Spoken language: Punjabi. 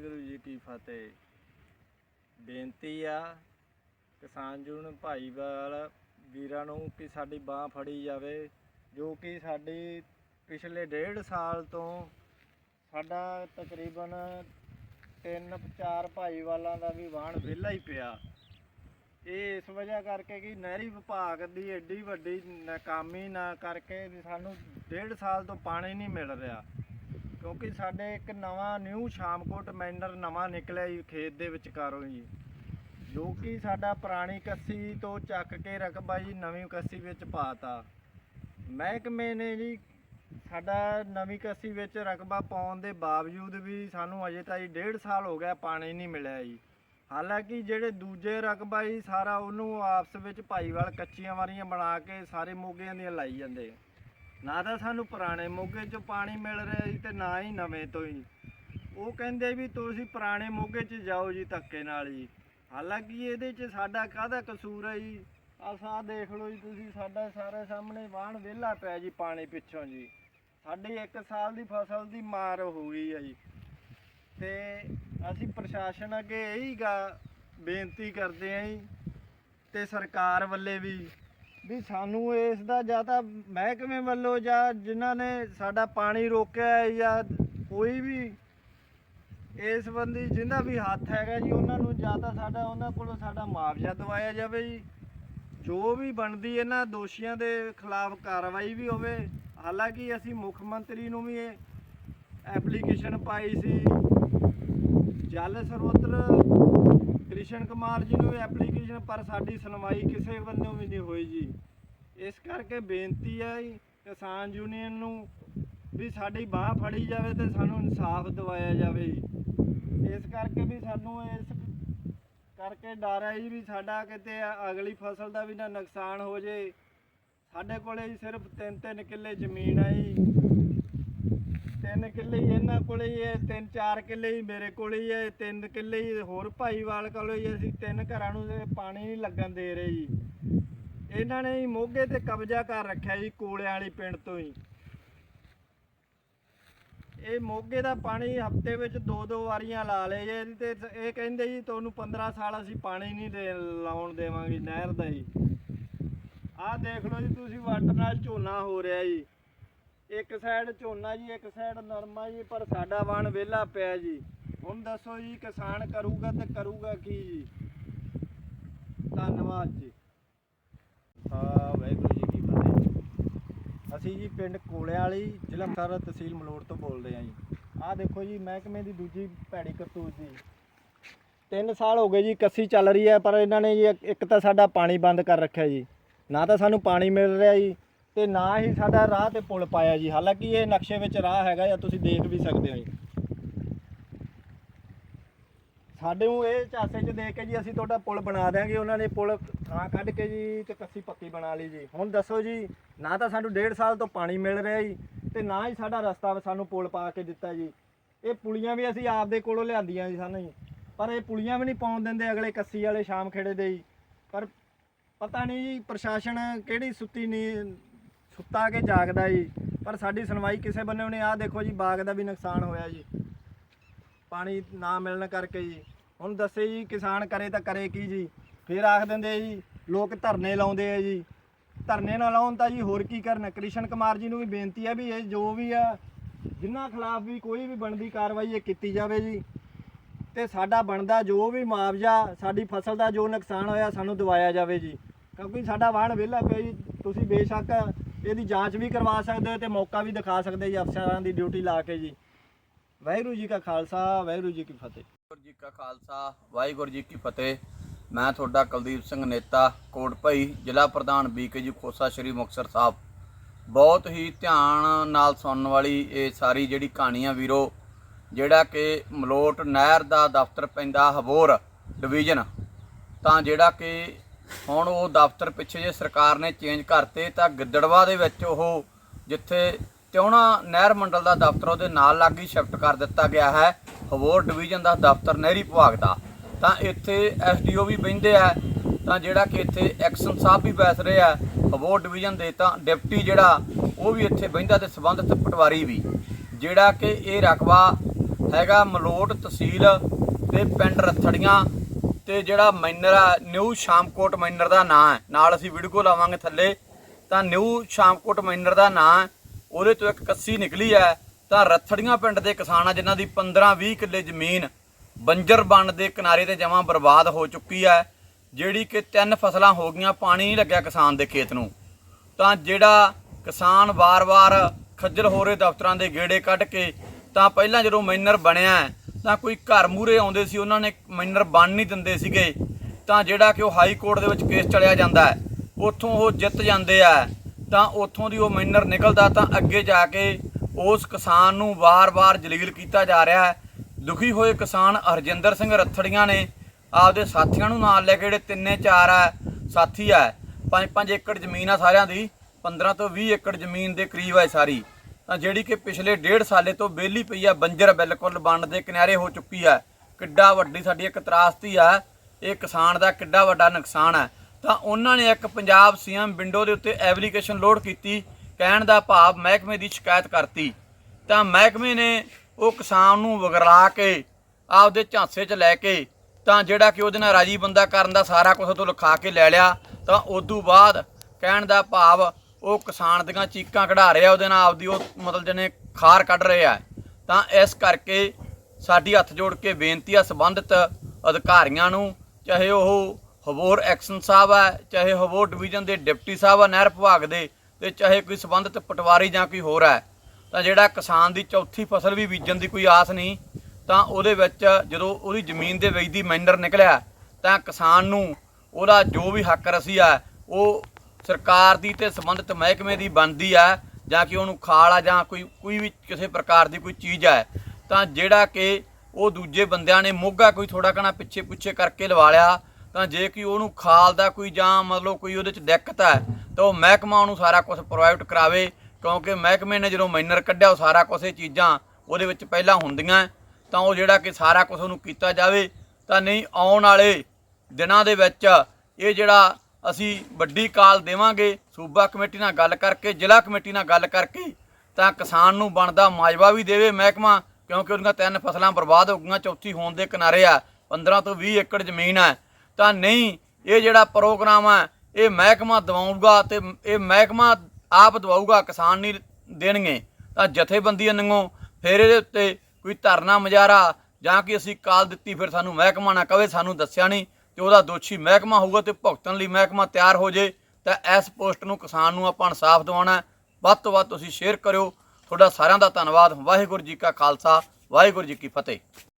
ਵਾਹਿਗੁਰੂ ਜੀ ਕੀ ਫਤਿਹ। ਬੇਨਤੀ ਆ ਕਿਸਾਨ ਜੂਨ ਭਾਈਵਾਲ ਵੀਰਾਂ ਨੂੰ ਕਿ ਸਾਡੀ ਬਾਹ ਫੜੀ ਜਾਵੇ, ਜੋ ਕਿ ਸਾਡੀ ਪਿਛਲੇ ਡੇਢ ਸਾਲ ਤੋਂ ਸਾਡਾ ਤਕਰੀਬਨ ਤਿੰਨ ਚਾਰ ਭਾਈਵਾਲਾਂ ਦਾ ਵੀ ਵਾਹਣ ਵਿਹਲਾ ਹੀ ਪਿਆ। ਇਹ ਇਸ ਵਜ੍ਹਾ ਕਰਕੇ ਕਿ ਨਹਿਰੀ ਵਿਭਾਗ ਦੀ ਐਡੀ ਵੱਡੀ ਨਾਕਾਮੀ ਨਾ ਕਰਕੇ ਵੀ ਸਾਨੂੰ ਡੇਢ ਸਾਲ ਤੋਂ ਪਾਣੀ ਨਹੀਂ ਮਿਲ ਰਿਹਾ। ਕਿਉਂਕਿ ਸਾਡੇ ਇੱਕ ਨਵਾਂ ਨਿਊ ਸ਼ਾਮਕੋਟ ਮੈਂਡਰ ਨਵਾਂ ਨਿਕਲਿਆ ਜੀ ਖੇਤ ਦੇ ਵਿਚਕਾਰੋਂ ਜੀ। ਜੋ ਕਿ ਸਾਡਾ ਪੁਰਾਣੀ ਕੱਸੀ ਤੋਂ ਚੱਕ ਕੇ ਰਕਬਾ ਜੀ ਨਵੀਂ ਕੱਸੀ ਵਿੱਚ ਪਾਤਾ। ਮਹਿਕਮੇ ਨੇ ਜੀ ਸਾਡਾ ਨਵੀਂ ਕੱਸੀ ਵਿੱਚ ਰਕਬਾ ਪਾਉਣ ਦੇ ਬਾਵਜੂਦ ਵੀ ਸਾਨੂੰ ਅਜੇ ਤਾਈਂ ਡੇਢ ਸਾਲ ਹੋ ਗਿਆ ਪਾਣੀ ਨਹੀਂ ਮਿਲਿਆ ਜੀ। ਹਾਲਾਂਕਿ ਜਿਹੜੇ ਦੂਜੇ ਰਕਬਾ ਜੀ ਸਾਰਾ ਉਹਨੂੰ ਆਪਸ ਵਿੱਚ ਭਾਈਵਾਲ ਕੱਚੀਆਂ ਵਾਰੀਆਂ ਬਣਾ ਕੇ ਸਾਰੇ ਮੋਗਿਆਂ ਦੀਆਂ ਲਾਈ ਜਾਂਦੇ। ਨਾ ਤਾਂ ਸਾਨੂੰ ਪੁਰਾਣੇ ਮੋਗੇ 'ਚੋਂ ਪਾਣੀ ਮਿਲ ਰਿਹਾ ਜੀ ਤੇ ਨਾ ਹੀ ਨਵੇਂ ਤੋਂ ਹੀ। ਉਹ ਕਹਿੰਦੇ ਵੀ ਤੁਸੀਂ ਪੁਰਾਣੇ ਮੋਗੇ 'ਚ ਜਾਓ ਜੀ ਧੱਕੇ ਨਾਲ ਜੀ। ਹਾਲਾਂਕਿ ਇਹਦੇ 'ਚ ਸਾਡਾ ਕਾਹਦਾ ਕਸੂਰ ਹੈ ਜੀ? ਆਹ ਦੇਖ ਲਓ ਜੀ ਤੁਸੀਂ, ਸਾਡਾ ਸਾਰੇ ਸਾਹਮਣੇ ਵਾਹਣ ਵਿਹਲਾ ਪਿਆ ਜੀ ਪਾਣੀ ਪਿੱਛੋਂ ਜੀ। ਸਾਡੀ 1 ਸਾਲ ਦੀ ਫਸਲ ਦੀ ਮਾਰ ਹੋ ਗਈ ਹੈ ਜੀ। ਤੇ ਅਸੀਂ ਪ੍ਰਸ਼ਾਸਨ ਅੱਗੇ ਇਹੀ ਗਾ ਬੇਨਤੀ ਕਰਦੇ ਆਂ ਜੀ ਤੇ ਸਰਕਾਰ ਵੱਲੇ ਵੀ ਵੀ ਸਾਨੂੰ ਇਸ ਦਾ ਜਾਂ ਤਾਂ ਮਹਿਕਮੇ ਵੱਲੋਂ ਜਾਂ ਜਿਨ੍ਹਾਂ ਨੇ ਸਾਡਾ ਪਾਣੀ ਰੋਕਿਆ ਹੈ ਜਾਂ ਕੋਈ ਵੀ ਇਸ ਸੰਬੰਧੀ ਜਿੰਦਾ ਵੀ ਹੱਥ ਹੈਗਾ ਜੀ, ਉਹਨਾਂ ਨੂੰ ਜਾਂ ਤਾਂ ਸਾਡਾ, ਉਹਨਾਂ ਕੋਲੋਂ ਸਾਡਾ ਮੁਆਵਜ਼ਾ ਦਵਾਇਆ ਜਾਵੇ ਜੀ। ਜੋ ਵੀ ਬਣਦੀ ਇਹਨਾਂ ਦੋਸ਼ੀਆਂ ਦੇ ਖਿਲਾਫ ਕਾਰਵਾਈ ਵੀ ਹੋਵੇ, ਹਾਲਾਂਕਿ ਅਸੀਂ ਮੁੱਖ ਮੰਤਰੀ ਨੂੰ ਵੀ ਇਹ ਐਪਲੀਕੇਸ਼ਨ ਪਾਈ ਸੀ। ਜਲ ਸਰੋਤਰ ਕ੍ਰਿਸ਼ਨ ਕੁਮਾਰ ਜੀ ਨੂੰ ਐਪਲੀਕੇਸ਼ਨ ਪਰ ਸਾਡੀ ਸੁਣਵਾਈ ਕਿਸੇ ਵੱਲੋਂ ਵੀ ਨਹੀਂ ਹੋਈ ਜੀ। ਇਸ ਕਰਕੇ ਬੇਨਤੀ ਹੈ ਜੀ, ਕਿਸਾਨ ਯੂਨੀਅਨ ਨੂੰ ਵੀ ਸਾਡੀ ਬਾਹ ਫੜੀ ਜਾਵੇ ਤੇ ਸਾਨੂੰ ਇਨਸਾਫ ਦਿਵਾਇਆ ਜਾਵੇ। ਇਸ ਕਰਕੇ ਵੀ ਸਾਨੂੰ ਇਸ ਕਰਕੇ ਡਰ ਹੈ ਜੀ ਵੀ ਸਾਡਾ ਕਿਤੇ ਅਗਲੀ ਫਸਲ ਦਾ ਵੀ ਨਾ ਨੁਕਸਾਨ ਹੋ ਜੇ। ਸਾਡੇ ਕੋਲੇ ਜੀ ਸਿਰਫ 3-3 ਕਿੱਲੇ ਜ਼ਮੀਨ ਹੈ ਜੀ। ਤਿੰਨ ਕਿੱਲੇ ਹੀ ਇਹਨਾਂ ਕੋਲੇ ਹੀ ਹੈ, ਤਿੰਨ ਚਾਰ ਕਿੱਲੇ ਹੀ ਮੇਰੇ ਕੋਲੇ ਹੀ ਹੈ, ਤਿੰਨ ਕਿੱਲੇ ਹੀ ਹੋਰ ਭਾਈਵਾਲ ਕੋਲੇ ਹੀ ਅਸੀਂ ਤਿੰਨ ਘਰਾਂ ਨੂੰ ਇਹ ਪਾਣੀ ਨਹੀਂ ਲੱਗਣ ਦੇ ਰਹੇ ਜੀ। ਇਹਨਾਂ ਨੇ ਹੀ ਮੋਗੇ ਤੇ ਕਬਜ਼ਾ ਕਰ ਰੱਖਿਆ ਜੀ ਕੋਲਿਆਂ ਵਾਲੀ ਪਿੰਡ ਤੋਂ ਹੀ। ਇਹ ਮੋਗੇ ਦਾ ਪਾਣੀ ਹਫ਼ਤੇ ਵਿੱਚ ਦੋ ਦੋ ਵਾਰੀਆਂ ਲਾ ਲਏ ਜੇ, ਤੇ ਇਹ ਕਹਿੰਦੇ ਜੀ ਤੁਹਾਨੂੰ 15 ਸਾਲ ਅਸੀਂ ਪਾਣੀ ਨਹੀਂ ਦੇ ਲਾਉਣ ਦੇਵਾਂਗੇ ਨਹਿਰ ਦਾ ਜੀ। ਆਹ ਦੇਖ ਲਓ ਜੀ, ਤੁਸੀਂ ਵਾਟਰ ਨਾਲ ਝੋਨਾ ਹੋ ਰਿਹਾ ਜੀ। ਇੱਕ ਸਾਈਡ ਝੋਨਾ ਜੀ, ਇੱਕ ਸਾਈਡ ਨਰਮਾ ਜੀ, ਪਰ ਸਾਡਾ ਵਣ ਵਿਹਲਾ ਪਿਆ ਜੀ। ਹੁਣ ਦੱਸੋ ਜੀ, ਕਿਸਾਨ ਕਰੂਗਾ ਤੇ ਕਰੂਗਾ ਕੀ ਜੀ? ਧੰਨਵਾਦ ਜੀ। ਹਾਂ, ਵਾਹਿਗੁਰੂ ਜੀ ਕੀ ਫਤਿਹ ਅਸੀਂ ਜੀ ਪਿੰਡ ਕੋਲਿਆਂ ਵਾਲੀ ਜ਼ਿਲ੍ਹਾ ਮੁਕਤਸਰ ਤਹਿਸੀਲ ਮਲੋੜ ਤੋਂ ਬੋਲਦੇ ਹਾਂ ਜੀ। ਆਹ ਦੇਖੋ ਜੀ, ਮਹਿਕਮੇ ਦੀ ਦੂਜੀ ਭੈੜੀ ਕਰਤੂਤ ਜੀ। ਤਿੰਨ ਸਾਲ ਹੋ ਗਏ ਜੀ, ਕੱਸੀ ਚੱਲ ਰਹੀ ਹੈ, ਪਰ ਇਹਨਾਂ ਨੇ ਜੀ ਇੱਕ ਤਾਂ ਸਾਡਾ ਪਾਣੀ ਬੰਦ ਕਰ ਰੱਖਿਆ ਜੀ। ਨਾ ਤਾਂ ਸਾਨੂੰ ਪਾਣੀ ਮਿਲ ਰਿਹਾ ਜੀ ਤੇ ਨਾ ਹੀ ਸਾਡਾ ਰਾਹ ਤੇ ਪੁਲ ਪਾਇਆ ਜੀ। ਹਾਲਾਂਕਿ ਇਹ ਨਕਸ਼ੇ ਵਿੱਚ ਰਾਹ ਹੈਗਾ ਜਾਂ ਤੁਸੀਂ ਦੇਖ ਵੀ ਸਕਦੇ ਹੋ ਜੀ। ਸਾਡੇ ਨੂੰ ਇਹ ਚਾਸੇ 'ਚ ਦੇਖ ਕੇ ਜੀ ਅਸੀਂ ਤੁਹਾਡਾ ਪੁਲ ਬਣਾ ਦਿਆਂਗੇ। ਉਹਨਾਂ ਨੇ ਪੁਲ ਥਾਂ ਕੱਢ ਕੇ ਜੀ ਤੇ ਕੱਸੀ ਪੱਕੀ ਬਣਾ ਲਈ ਜੀ। ਹੁਣ ਦੱਸੋ ਜੀ, ਨਾ ਤਾਂ ਸਾਨੂੰ ਡੇਢ ਸਾਲ ਤੋਂ ਪਾਣੀ ਮਿਲ ਰਿਹਾ ਜੀ ਤੇ ਨਾ ਹੀ ਸਾਡਾ ਰਸਤਾ ਸਾਨੂੰ ਪੁਲ ਪਾ ਕੇ ਦਿੱਤਾ ਜੀ। ਇਹ ਪੁਲੀਆਂ ਵੀ ਅਸੀਂ ਆਪਦੇ ਕੋਲੋਂ ਲਿਆਂਦੀਆਂ ਜੀ ਸਾਨੂੰ ਜੀ। ਪਰ ਇਹ ਪੁਲੀਆਂ ਵੀ ਨਹੀਂ ਪਾਉਣ ਦਿੰਦੇ ਅਗਲੇ ਕੱਸੀ ਵਾਲੇ ਸ਼ਾਮ ਖੇੜੇ ਦੇ ਜੀ। ਪਰ ਪਤਾ ਨਹੀਂ ਜੀ, ਪ੍ਰਸ਼ਾਸਨ ਕਿਹੜੀ ਸੁੱਤੀ ਨਹੀਂ ਸੁੱਤਾ ਕੇ ਜਾਗਦਾ ਜੀ, ਪਰ ਸਾਡੀ ਸੁਣਵਾਈ ਕਿਸੇ ਬੰਨੇ ਨੇ ਆਹ ਦੇਖੋ ਜੀ, ਬਾਗ ਦਾ ਵੀ ਨੁਕਸਾਨ ਹੋਇਆ ਜੀ। ਪਾਣੀ ਨਾ ਮਿਲਣ ਕਰਕੇ ਜੀ। ਹੁਣ ਦੱਸੇ ਜੀ, ਕਿਸਾਨ ਕਰੇ ਤਾਂ ਕਰੇ ਕੀ ਜੀ? ਫਿਰ ਆਖ ਦਿੰਦੇ ਜੀ, ਲੋਕ ਧਰਨੇ ਲਾਉਂਦੇ ਆ ਜੀ। ਧਰਨੇ ਨਾ ਲਾਉਣ ਤਾਂ ਜੀ ਹੋਰ ਕੀ ਕਰਨ? ਕ੍ਰਿਸ਼ਨ ਕੁਮਾਰ ਜੀ ਨੂੰ ਵੀ ਬੇਨਤੀ ਹੈ ਵੀ ਇਹ ਜੋ ਵੀ ਆ, ਜਿਨ੍ਹਾਂ ਖਿਲਾਫ ਵੀ ਕੋਈ ਵੀ ਬਣਦੀ ਕਾਰਵਾਈ ਇਹ ਕੀਤੀ ਜਾਵੇ ਜੀ। ਤੇ ਸਾਡਾ ਬਣਦਾ ਜੋ ਵੀ ਮੁਆਵਜ਼ਾ, ਸਾਡੀ ਫਸਲ ਦਾ ਜੋ ਨੁਕਸਾਨ ਹੋਇਆ ਸਾਨੂੰ ਦਿਵਾਇਆ ਜਾਵੇ ਜੀ। ਕਿਉਂਕਿ ਸਾਡਾ ਵਾਹਣ ਵਿਹਲਾ ਪਿਆ ਜੀ। ਤੁਸੀਂ ਬੇਸ਼ੱਕ ਇਹਦੀ ਜਾਂਚ ਵੀ ਕਰਵਾ ਸਕਦੇ ਹੋ ਤੇ ਮੌਕਾ ਵੀ ਦਿਖਾ ਸਕਦੇ ਜੀ ਅਫਸਰਾਂ ਦੀ ਡਿਊਟੀ ਲਾ ਕੇ ਜੀ। ਵਾਹਿਗੁਰੂ ਜੀ ਕਾ ਖਾਲਸਾ, ਵਾਹਿਗੁਰੂ ਜੀ ਕੀ ਫਤਿਹ। ਵਾਹਿਗੁਰੂ ਜੀ ਕਾ ਖਾਲਸਾ, ਵਾਹਿਗੁਰੂ ਜੀ ਕੀ ਫਤਿਹ। ਮੈਂ ਤੁਹਾਡਾ ਕੁਲਦੀਪ ਸਿੰਘ ਨੇਤਾ, ਕੋਟਭਈ ਜ਼ਿਲ੍ਹਾ ਪ੍ਰਧਾਨ ਬੀਕੇਜੀ ਖੋਸਾ, ਸ਼੍ਰੀ ਮੁਕਤਸਰ ਸਾਹਿਬ। ਬਹੁਤ ਹੀ ਧਿਆਨ ਨਾਲ ਸੁਣਨ ਵਾਲੀ ਇਹ ਸਾਰੀ ਜਿਹੜੀ ਕਹਾਣੀ ਆ ਵੀਰੋ, ਜਿਹੜਾ ਕਿ ਮਲੋਟ ਨਹਿਰ ਦਾ ਦਫ਼ਤਰ ਪੈਂਦਾ ਹਬੋਰ ਡਿਵੀਜ਼ਨ, ਤਾਂ ਜਿਹੜਾ ਕਿ ਹੁਣ ਉਹ ਦਫ਼ਤਰ ਪਿੱਛੇ ਜੇ ਸਰਕਾਰ ਨੇ ਚੇਂਜ ਕਰਤੇ ਤਾਂ ਗਿੱਦੜਵਾ ਦੇ ਵਿੱਚ ਉਹ ਜਿੱਥੇ ਤਿਉਣਾ ਨਹਿਰ ਮੰਡਲ ਦਾ ਦਫ਼ਤਰ ਉਹਦੇ ਨਾਲ ਲੱਗ ਹੀ ਸ਼ਿਫਟ ਕਰ ਦਿੱਤਾ ਗਿਆ ਹੈ ਹਵੋਰ ਡਿਵੀਜ਼ਨ ਦਾ ਦਫ਼ਤਰ ਨਹਿਰੀ ਵਿਭਾਗ ਦਾ। ਤਾਂ ਇੱਥੇ ਐਸਡੀਓ ਵੀ ਬਹਿੰਦੇ ਆ, ਤਾਂ ਜਿਹੜਾ ਕਿ ਇੱਥੇ ਐਕਸ਼ਨ ਸਾਹਿਬ ਵੀ ਬੈਸ ਰਹੇ ਆ ਹਵੋਰ ਡਿਵੀਜ਼ਨ ਦੇ ਤਾਂ ਡਿਪਟੀ ਜਿਹੜਾ, ਉਹ ਵੀ ਇੱਥੇ ਬਹਿੰਦਾ ਤੇ ਸਬੰਧਤ ਪਟਵਾਰੀ ਵੀ। ਜਿਹੜਾ ਕਿ ਇਹ ਰਕਬਾ ਹੈਗਾ ਮਲੋਟ ਤਹਿਸੀਲ ਤੇ ਪਿੰਡ ਰੱਥੜੀਆਂ ਤੇ ਜਿਹੜਾ ਮਾਈਨਰ ਆ, ਨਿਊ ਸ਼ਾਮਕੋਟ ਮਾਈਨਰ ਦਾ ਨਾਂ ਹੈ। ਨਾਲ ਅਸੀਂ ਵੀਡੀਓ ਲਾਵਾਂਗੇ ਥੱਲੇ। ਤਾਂ ਨਿਊ ਸ਼ਾਮਕੋਟ ਮਾਈਨਰ ਦਾ ਨਾਂ ਉਹਦੇ ਤੋਂ ਇੱਕ ਕੱਸੀ ਨਿਕਲੀ ਹੈ। ਤਾਂ ਰੱਥੜੀਆਂ ਪਿੰਡ ਦੇ ਕਿਸਾਨ ਆ, ਜਿਨ੍ਹਾਂ ਦੀ 15-20 ਕਿੱਲੇ ਜ਼ਮੀਨ ਬੰਜਰ ਬਣ ਦੇ ਕਿਨਾਰੇ ਤੇ ਜਮਾਂ ਬਰਬਾਦ ਹੋ ਚੁੱਕੀ ਹੈ, ਜਿਹੜੀ ਕਿ ਤਿੰਨ ਫਸਲਾਂ ਹੋ ਗਈਆਂ, ਪਾਣੀ ਨਹੀਂ ਲੱਗਿਆ ਕਿਸਾਨ ਦੇ ਖੇਤ ਨੂੰ। ਤਾਂ ਜਿਹੜਾ ਕਿਸਾਨ ਵਾਰ-ਵਾਰ ਖੱਜਲ ਹੋ ਰਹੇ ਦਫ਼ਤਰਾਂ ਦੇ ਗੇੜੇ ਕੱਢ ਕੇ, ਤਾਂ ਪਹਿਲਾਂ ਜਦੋਂ ਮਾਈਨਰ ਬਣਿਆ ਤਾਂ ਕੋਈ ਘਰ ਮੂਰੇ ਆਉਂਦੇ ਸੀ, ਉਹਨਾਂ ਨੇ ਮਾਈਨਰ ਬਣ ਨਹੀਂ ਦਿੰਦੇ ਸੀਗੇ, ਤਾਂ ਜਿਹੜਾ ਕਿ ਉਹ ਹਾਈ ਕੋਰਟ ਦੇ ਵਿੱਚ ਕੇਸ ਚਲਿਆ ਜਾਂਦਾ ਹੈ, ਉੱਥੋਂ ਉਹ ਜਿੱਤ ਜਾਂਦੇ ਆ, ਤਾਂ ਉੱਥੋਂ ਦੀ ਉਹ ਮਾਈਨਰ ਨਿਕਲਦਾ, ਤਾਂ ਅੱਗੇ ਜਾ ਕੇ ਉਸ ਕਿਸਾਨ ਨੂੰ ਵਾਰ-ਵਾਰ ਜਲੀਲ ਕੀਤਾ ਜਾ ਰਿਹਾ ਹੈ। ਦੁਖੀ ਹੋਏ ਕਿਸਾਨ ਹਰਜਿੰਦਰ ਸਿੰਘ ਰੱਥੜੀਆਂ ਨੇ ਆਪਦੇ ਸਾਥੀਆਂ ਨੂੰ ਨਾਲ ਲੈ ਕੇ ਜਿਹੜੇ ਤਿੰਨੇ ਚਾਰ ਆ, ਸਾਥੀ ਆ 5-5 ਏਕੜ ਜ਼ਮੀਨ ਆ ਸਾਰਿਆਂ ਦੀ 15 ਤੋਂ 20 ਏਕੜ ਜ਼ਮੀਨ ਦੇ ਕਰੀਬ ਹੈ ਸਾਰੀ। ਜਿਹੜੀ ਕਿ ਪਿਛਲੇ ਡੇਢ ਸਾਲੇ ਤੋਂ ਬੇਲੀ ਪਈ ਆ, ਬੰਜਰ ਬਿਲਕੁਲ ਬੰਨ ਦੇ ਕਿਨਾਰੇ ਹੋ ਚੁੱਕੀ ਆ। ਕਿੱਡਾ ਵੱਡੀ ਸਾਡੀ ਇੱਕ ਤਰਾਸਤੀ ਆ, ਇਹ ਕਿਸਾਨ ਦਾ ਕਿੱਡਾ ਵੱਡਾ ਨੁਕਸਾਨ ਹੈ ਤਾਂ ਉਹਨਾਂ ਨੇ ਇੱਕ ਪੰਜਾਬ ਸੀਐਮ ਵਿੰਡੋ ਦੇ ਉੱਤੇ ਐਪਲੀਕੇਸ਼ਨ ਲੋਡ ਕੀਤੀ, ਕਹਿਣ ਦਾ ਭਾਵ ਮਹਿਕਮੇ ਦੀ ਸ਼ਿਕਾਇਤ ਕਰਤੀ। ਤਾਂ ਮਹਿਕਮੇ ਨੇ ਉਹ ਕਿਸਾਨ ਨੂੰ ਵਗਰਾ ਕੇ, ਆਪਦੇ ਝਾਂਸੇ 'ਚ ਲੈ ਕੇ, ਤਾਂ ਜਿਹੜਾ ਕਿ ਉਹਦੇ ਨਾਲ ਰਾਜੀ ਬੰਦਾ ਕਰਨ ਦਾ ਸਾਰਾ ਕੁਝ ਤੋਂ ਲਿਖਾ ਕੇ ਲੈ ਲਿਆ। ਤਾਂ ਉਦੋਂ ਬਾਅਦ ਕਹਿਣ ਦਾ ਭਾਵ ਉਹ ਕਿਸਾਨ ਦੀਆਂ ਚੀਕਾਂ ਕਢਾ ਰਿਹਾ ਉਹਦੇ ਨਾਲ ਆਪਦੀ ਉਹ ਮਤਲਬ ਜਨੇ ਖਾਰ ਕੱਢ ਰਿਹਾ ਤਾਂ ਇਸ ਕਰਕੇ ਸਾਡੀ ਹੱਥ ਜੋੜ ਕੇ ਬੇਨਤੀ ਆ ਸੰਬੰਧਿਤ ਅਧਿਕਾਰੀਆਂ ਨੂੰ, ਚਾਹੇ ਉਹ ਹਬੋਰ ਐਕਸ਼ਨ ਸਾਹਿਬ ਹੈ, ਚਾਹੇ ਹਬੋਰ ਡਿਵੀਜ਼ਨ ਦੇ ਡਿਪਟੀ ਸਾਹਿਬ ਆ ਨਹਿਰ ਵਿਭਾਗ ਦੇ, ਤੇ ਚਾਹੇ ਕੋਈ ਸੰਬੰਧਿਤ ਪਟਵਾਰੀ ਜਾਂ ਕੋਈ ਹੋਰ ਹੈ, ਤਾਂ ਜਿਹੜਾ ਕਿਸਾਨ ਦੀ ਚੌਥੀ ਫਸਲ ਵੀ ਬੀਜਣ ਦੀ ਕੋਈ ਆਸ ਨਹੀਂ, ਤਾਂ ਉਹਦੇ ਵਿੱਚ ਜਦੋਂ ਉਹਦੀ ਜ਼ਮੀਨ ਦੇ ਵਿੱਚ ਦੀ ਮਾਈਨਰ ਨਿਕਲਿਆ, ਤਾਂ ਕਿਸਾਨ ਨੂੰ ਉਹਦਾ ਜੋ ਵੀ ਹੱਕ ਰਸੀ ਆ ਉਹ ਸਰਕਾਰ ਦੀ ਤੇ ਸੰਬੰਧਿਤ ਮਹਿਕਮੇ ਦੀ ਬਣਦੀ ਆ ਜਾਂ ਕਿ ਉਹਨੂੰ ਖਾਲ ਆ ਜਾਂ ਕੋਈ ਕੋਈ ਵੀ ਕਿਸੇ ਪ੍ਰਕਾਰ ਦੀ ਕੋਈ ਚੀਜ਼ ਹੈ ਤਾਂ ਜਿਹੜਾ ਕਿ ਉਹ ਦੂਜੇ ਬੰਦਿਆਂ ਨੇ ਮੋਗਾ ਕੋਈ ਥੋੜਾ ਕਣਾ ਪਿੱਛੇ ਪੁੱਛੇ ਕਰਕੇ ਲਵਾ ਲਿਆ, ਤਾਂ ਜੇ ਕਿ ਉਹਨੂੰ ਖਾਲ ਦਾ ਕੋਈ ਜਾਂ ਮਤਲਬ ਕੋਈ ਉਹਦੇ ਚ ਦਿੱਕਤ ਹੈ ਤਾਂ ਉਹ ਮਹਿਕਮਾ ਉਹਨੂੰ ਸਾਰਾ ਕੁਝ ਪ੍ਰੋਵਾਈਡ ਕਰਾਵੇ, ਕਿਉਂਕਿ ਮਹਿਕਮੇ ਨੇ ਜਦੋਂ ਮਾਈਨਰ ਕੱਢਿਆ ਉਹ ਸਾਰਾ ਕੁਝ ਇਹ ਚੀਜ਼ਾਂ ਉਹਦੇ ਵਿੱਚ ਪਹਿਲਾਂ ਹੁੰਦੀਆਂ, ਤਾਂ ਉਹ ਜਿਹੜਾ ਕਿ ਸਾਰਾ ਕੁਝ ਉਹਨੂੰ ਕੀਤਾ ਜਾਵੇ, ਤਾਂ ਨਹੀਂ ਆਉਣ ਵਾਲੇ ਦਿਨਾਂ ਦੇ ਵਿੱਚ ਇਹ ਜਿਹੜਾ ਅਸੀਂ ਵੱਡੀ ਕਾਲ ਦੇਵਾਂਗੇ, ਸੂਬਾ ਕਮੇਟੀ ਨਾਲ ਗੱਲ ਕਰਕੇ, ਜ਼ਿਲ੍ਹਾ ਕਮੇਟੀ ਨਾਲ ਗੱਲ ਕਰਕੇ, ਤਾਂ ਕਿਸਾਨ ਨੂੰ ਬਣਦਾ ਮਾਜਵਾ ਵੀ ਦੇਵੇ ਮਹਿਕਮਾ, ਕਿਉਂਕਿ ਉਹਦੀਆਂ ਤਿੰਨ ਫਸਲਾਂ ਬਰਬਾਦ ਹੋ ਗਈਆਂ, ਚੌਥੀ ਹੋਣ ਦੇ ਕਿਨਾਰੇ ਆ 15 ਤੋਂ 20 ਏਕੜ ਜ਼ਮੀਨ ਹੈ ਤਾਂ ਨਹੀਂ, ਇਹ ਜਿਹੜਾ ਪ੍ਰੋਗਰਾਮ ਹੈ ਇਹ ਮਹਿਕਮਾ ਦਵਾਊਗਾ ਤੇ ਇਹ ਮਹਿਕਮਾ ਆਪ ਦਵਾਊਗਾ, ਕਿਸਾਨ ਨਹੀਂ ਦੇਣਗੇ। ਤਾਂ ਜਥੇਬੰਦੀਆਂ ਨੰਗੋ, ਫਿਰ ਇਹਦੇ ਉੱਤੇ ਕੋਈ ਧਰਨਾ ਮੁਜ਼ਾਹਰਾ, ਜਾਂ ਕਿ ਅਸੀਂ ਕਾਲ ਦਿੱਤੀ, ਫਿਰ ਸਾਨੂੰ ਮਹਿਕਮਾ ਨਾ ਕਵੇ ਸਾਨੂੰ ਦੱਸਿਆ ਨਹੀਂ। ਤੇ ਉਹਦਾ ਦੋਸ਼ੀ ਮਹਿਕਮਾ ਹੋਊਗਾ ਤੇ ਭੁਗਤਣ ਲਈ ਮਹਿਕਮਾ ਤਿਆਰ ਹੋ ਜੇ, ਤਾਂ ਇਸ ਪੋਸਟ ਨੂੰ ਕਿਸਾਨ ਨੂੰ ਆਪਾਂ ਇਨਸਾਫ ਦਿਵਾਉਣਾ ਵੱਧ ਤੋਂ ਵੱਧ ਤੁਸੀਂ ਸ਼ੇਅਰ ਕਰਿਓ। ਤੁਹਾਡਾ ਸਾਰਿਆਂ ਦਾ ਧੰਨਵਾਦ। ਵਾਹਿਗੁਰੂ ਜੀ ਕਾ ਖਾਲਸਾ, ਵਾਹਿਗੁਰੂ ਜੀ ਕੀ ਫਤਿਹ।